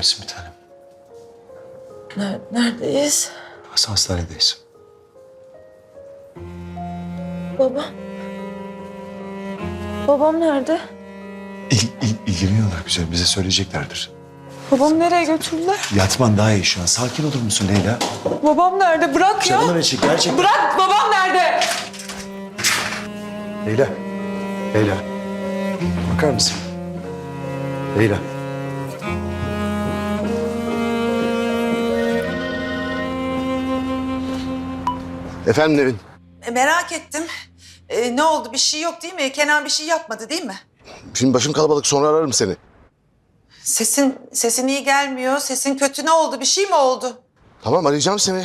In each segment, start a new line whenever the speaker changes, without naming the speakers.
misin bir tanem?
Ner- neredeyiz?
Has- Hastanedeyiz.
Babam. Babam nerede?
İl, il, ilgileniyorlar güzel. Bize söyleyeceklerdir.
Babam nereye götürdüler?
Yatman daha iyi şu an. Sakin olur musun Leyla?
Babam nerede? Bırak ya.
Canımın içi gerçekten.
Bırak babam nerede?
Leyla. Leyla. Bakar mısın? Leyla.
Efendim Nevin.
E, merak ettim. E, ne oldu? Bir şey yok değil mi? Kenan bir şey yapmadı değil mi?
Şimdi başım kalabalık sonra ararım seni.
Sesin sesin iyi gelmiyor. Sesin kötü. Ne oldu? Bir şey mi oldu?
Tamam arayacağım seni.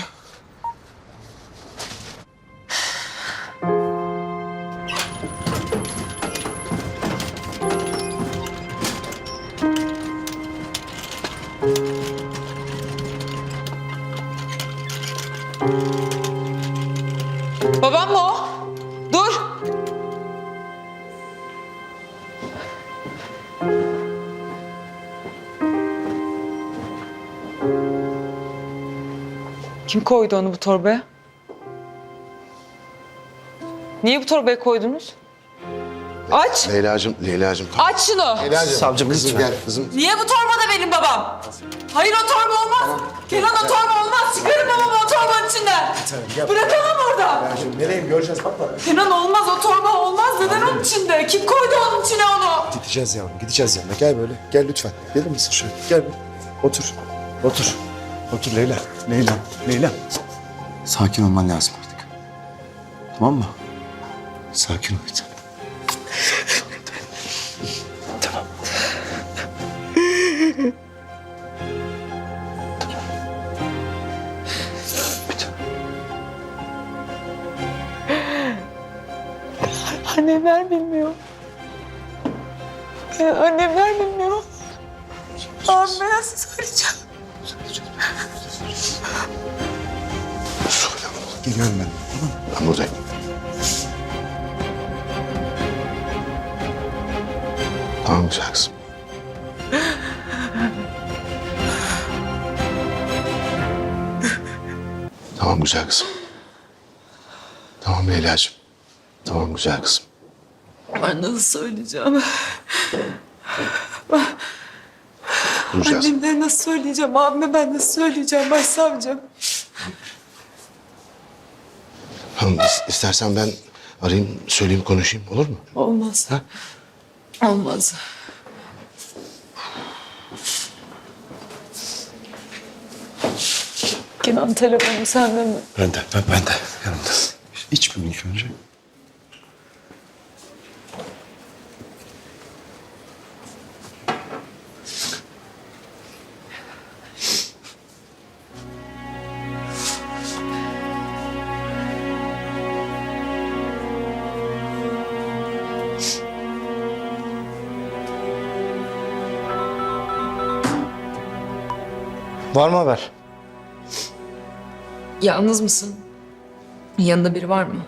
Kim koydu onu bu torbaya? Niye bu torbaya koydunuz? Aç!
Leyla'cığım, Leyla'cığım.
Aç şunu!
Leyla'cığım.
Savcım,
kızım
lütfen.
gel kızım.
Niye bu torbada benim babam? Hayır o torba olmaz. Kenan o torba olmaz. Çıkarın babamı o torbanın içinden. Bırakamam orada.
Nereye göreceğiz bak bak.
Kenan olmaz o torba olmaz. Neden onun içinde? Kim koydu onun içine onu?
Gideceğiz yavrum, gideceğiz yanına. Gel böyle, gel lütfen. Gelir misin şöyle? Gel. Otur, otur. Otur Leyla, Leyla, Leyla. Sakin olman lazım artık. Tamam mı? Sakin ol tanem. Tamam.
Annemler bilmiyor. Annemler bilmiyor. Abime nasıl söyleyeceğim?
Geliyorum ben.
Ben buradayım. Tamam güzel kızım. tamam güzel kızım. Tamam Leyla'cığım. Tamam güzel kızım.
Ben nasıl söyleyeceğim?
Bulacağız.
Annemlere nasıl söyleyeceğim? Abime ben nasıl söyleyeceğim başsavcım?
İs- istersen ben arayayım, söyleyeyim, konuşayım. Olur mu?
Olmaz.
Ha?
Olmaz. Kenan telefonu sende mi?
Ben de, ben, ben de yanımda. İç bir ilk önce.
Var mı haber?
Yalnız mısın? Yanında biri var mı?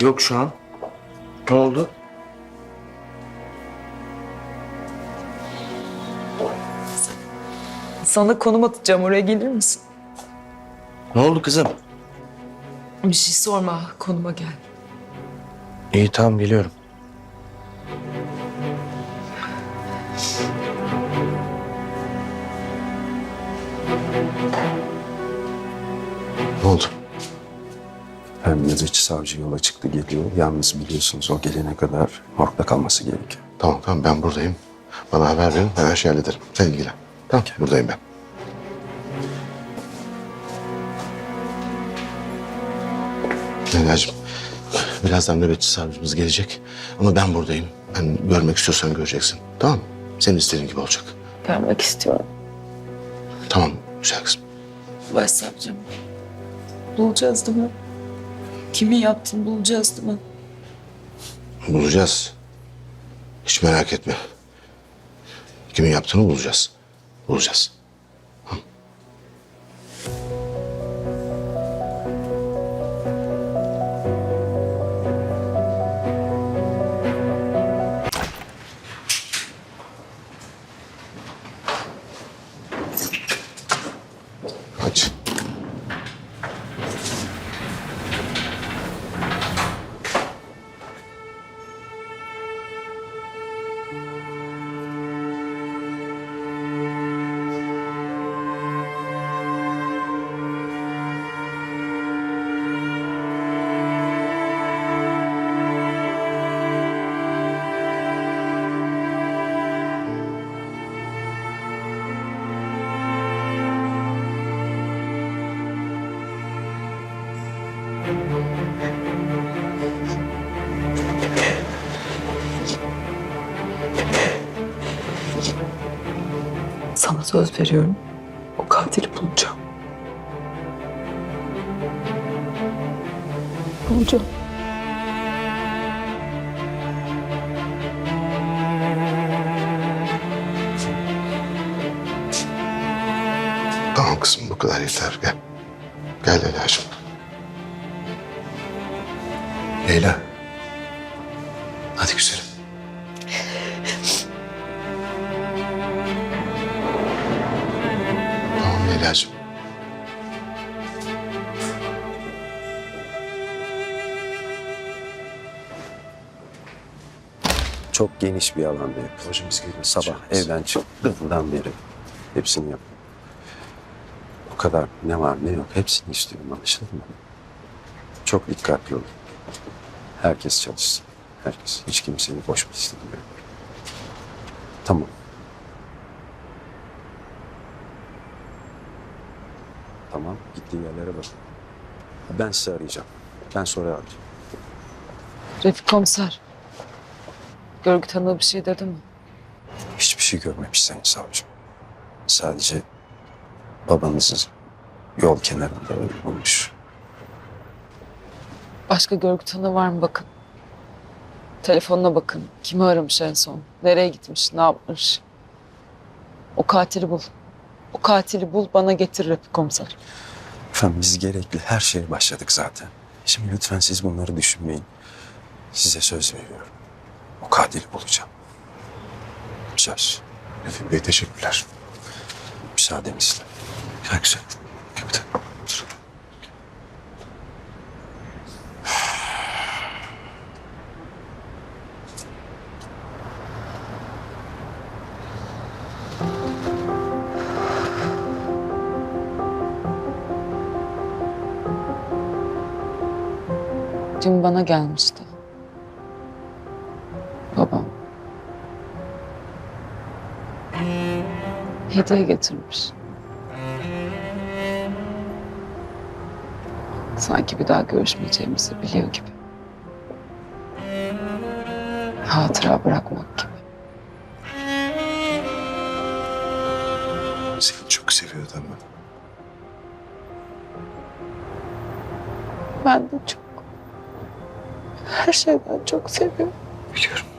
Yok şu an. Ne oldu?
Sana konum atacağım oraya gelir misin?
Ne oldu kızım?
Bir şey sorma konuma gel.
İyi tamam geliyorum.
Ne oldu?
Hem nöbetçi savcı yola çıktı geliyor. Yalnız biliyorsunuz o gelene kadar morgda kalması gerekiyor.
Tamam tamam ben buradayım. Bana haber verin ben her şeyi hallederim. Sen ilgilen. Tamam buradayım ben. Leyla'cığım birazdan nöbetçi savcımız gelecek. Ama ben buradayım. Ben görmek istiyorsan göreceksin. Tamam? Senin istediğin gibi olacak.
Görmek istiyorum
Tamam güzel kızım.
başsavcım. Bulacağız değil mi? Kimin yaptığını bulacağız değil mi?
Bulacağız. Hiç merak etme. Kimin yaptığını bulacağız. Bulacağız.
Sana söz veriyorum. O katili bulacağım. Bulacağım.
Tamam kızım bu kadar yeter. Gel. Gel Leyla'cığım. Leyla. Hadi güzelim.
Çok geniş bir alanda yapıyor.
Hocamız geliyor.
Sabah evden çıktığından beri hepsini yap. O kadar ne var ne yok hepsini istiyorum anlaşıldı mı? Çok dikkatli olun. Herkes çalışsın. Herkes. Hiç kimseyi boş istemiyorum. Tamam. Tamam. Gittiği yerlere bak. Ben sizi arayacağım. Ben sonra arayacağım.
Refik komiser. Görgü tanığı bir şey dedi mi?
Hiçbir şey görmemiş sayın savcım. Sadece babanızı yol kenarında bulmuş.
Başka görgü tanığı var mı bakın. Telefonuna bakın. Kimi aramış en son? Nereye gitmiş? Ne yapmış? O katili bul. O katili bul bana getir Refik komiser.
Efendim biz gerekli her şeye başladık zaten. Şimdi lütfen siz bunları düşünmeyin. Size söz veriyorum. O katili bulacağım. Söz.
Refik Bey teşekkürler.
Müsaadenizle.
Güzel. Kapitan. Otur.
Dün bana gelmişti. Hediye getirmiş. Sanki bir daha görüşmeyeceğimizi biliyor gibi. Hatıra bırakmak gibi.
Seni çok seviyordu ama.
Ben de çok, her şeyden çok seviyorum.
Biliyorum.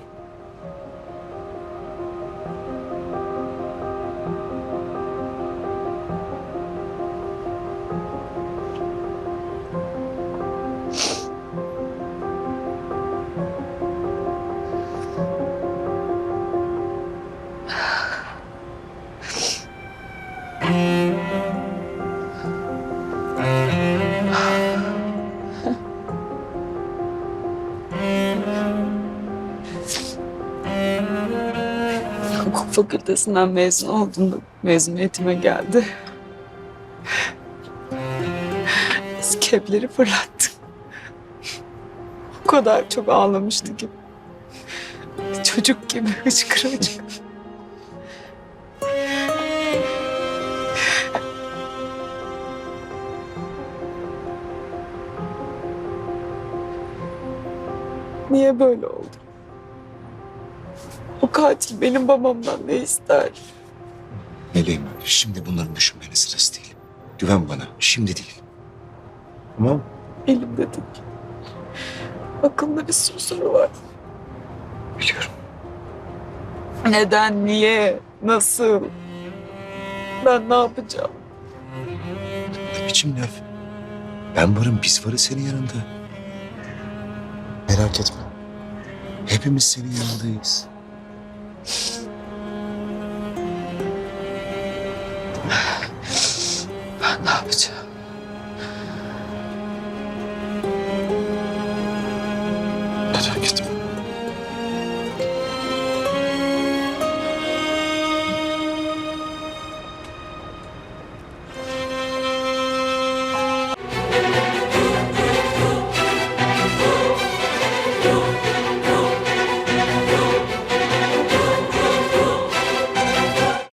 Fakültesinden mezun olduğunda mezuniyetime geldi. Eski evleri fırlattı. O kadar çok ağlamıştı ki. Çocuk gibi hıçkıra hıçkıra. Niye böyle oldu? Katil benim babamdan ne ister?
Meleğim şimdi bunların düşünmenin sırası değil. Güven bana şimdi değil. Tamam
Elimde değil. Aklımda bir sürü soru var.
Biliyorum.
Neden, niye, nasıl? Ben ne yapacağım?
Ne biçim laf? Ben varım biz varız senin yanında. Merak etme. Hepimiz senin yanındayız. Yeah.